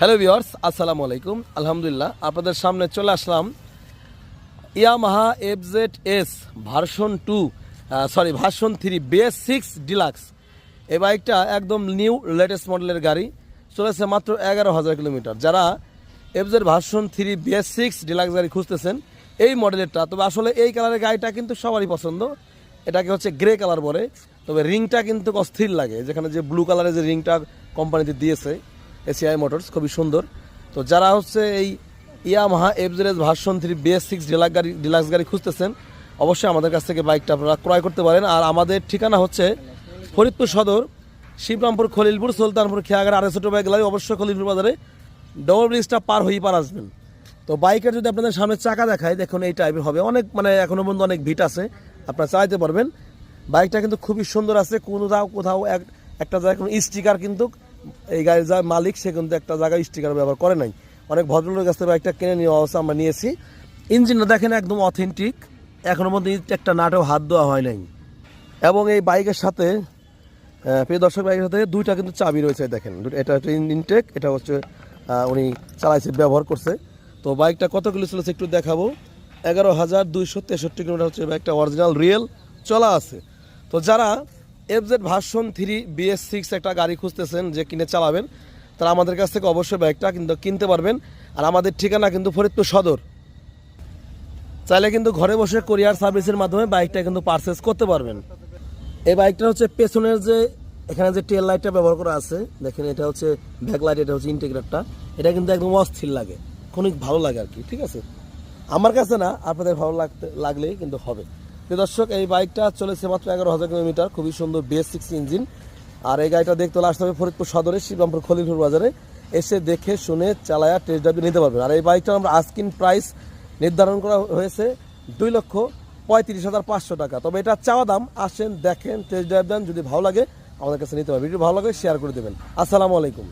Hello viewers আসসালামু আলাইকুম। আলহামদুলিল্লাহ, আপনাদের সামনে চলে আসলাম Yamaha FZ S version two sorry version three BS six deluxe. এই বাইকটা একদম নিউ লেটেস্ট মডেলের গাড়ি। চলেছে মাত্র এগারো হাজার কিলোমিটার। যারা FZ version three BS six deluxe গাড়ি খুঁজতেছেন, এই মডেলেরটা, তবে আসলে এই কালারের গাড়িটা কিন্তু সবারই পছন্দ। এটাকে হচ্ছে গ্রে কালার বলে। তবে রিংটা কিন্তু অস্থির লাগে। যেখানে যে ব্লু কালারের যে রিংটা কোম্পানিতে দিয়েছে এসিআই মোটরস খুবই সুন্দর। তো যারা হচ্ছে এই Yamaha FZS version three BS six deluxe গাড়ি ডিলাক্স গাড়ি খুঁজতেছেন, অবশ্যই আমাদের কাছ থেকে বাইকটা আপনারা ক্রয় করতে পারেন। আর আমাদের ঠিকানা হচ্ছে ফরিদপুর সদর, শিবরামপুর, খলিলপুর, সুলতানপুর খেয়াগার আড়াইশো টোবাই গ্যালারি অবশ্যই খলিলপুর বাজারে ডবল ব্রিজটা পার হয়েই পার আসবেন। তো বাইকের যদি আপনাদের সামনে চাকা দেখায়, দেখুন এই টাইপের হবে। অনেক মানে এখনও পর্যন্ত অনেক ভিট আছে, আপনারা চালাতে পারবেন। বাইকটা কিন্তু খুবই সুন্দর আছে কোথাও কোথাও এক, একটা জায়গায় কোনো স্টিকার কিন্তু এই গাড়ির যা মালিক, সে কিন্তু একটা জায়গায় স্টিকার ব্যবহার করে নাই। অনেক ভদ্রলোকের কাছ থেকে বাইকটা কিনে নিয়ে অবস্থা আমরা নিয়েছি। ইঞ্জিনটা দেখেন একদম অথেন্টিক এখনও মধ্যে একটা নাটেও হাত দেওয়া হয় নাই। এবং এই বাইকের সাথে প্রিয় দর্শক, বাইকের সাথে দুইটা কিন্তু চাবি রয়েছে দেখেন। এটা হচ্ছে ইনটেক এটা হচ্ছে উনি চালাইছে, ব্যবহার করছে। তো বাইকটা কত কিলো চলেছে একটু দেখাবো। এগারো হাজার দুইশো তেষট্টি কিলোমিটার হচ্ছে বাইকটা অরিজিনাল রিয়েল চলা আছে। তো যারা FZ version three BS six একটা গাড়ি খুঁজতেছেন যে কিনে চালাবেন, তারা আমাদের কাছ থেকে অবশ্যই বাইকটা কিন্তু কিনতে পারবেন। আর আমাদের ঠিকানা কিন্তু ফরিদপুর সদর। চাইলে কিন্তু ঘরে বসে কোরিয়ার সার্ভিসের মাধ্যমে বাইকটা কিন্তু পারচেস করতে পারবেন। এই বাইকটা হচ্ছে পেছনের যে, এখানে যে টেল লাইটটা ব্যবহার করা আছে, দেখেন এটা হচ্ছে ব্যাক লাইট এটা হচ্ছে ইন্টিগ্রেটটা এটা কিন্তু একদম অস্থির লাগে অনেক ভালো লাগে আর কি, ঠিক আছে? আমার কাছে না, আপনাদের ভালো লাগতে, লাগলেই কিন্তু হবে। দর্শক, এই বাইকটা চলেছে মাত্র এগারো হাজার কিলোমিটার, খুবই সুন্দর বেস সিক্স ইঞ্জিন আর এই গাড়িটা দেখতে হলে আসতে হবে ফরিদপুর সদরে, শিবরামপুর খলিলপুর বাজারে। এসে দেখে শুনে চালায়া টেস্ট ড্রাইভ নিতে পারবেন। আর এই বাইকটার আমরা আস্কিন প্রাইস নির্ধারণ করা হয়েছে দুই লক্ষ পঁয়ত্রিশ হাজার পাঁচশো টাকা। তবে এটা চাওয়া দাম, আসেন দেখেন টেস্ট ড্রাইভ দেন, যদি ভালো লাগে আমাদের কাছে নিতে পারবেন। ভিডিও ভালো লাগে শেয়ার করে দেবেন। আসসালামু আলাইকুম।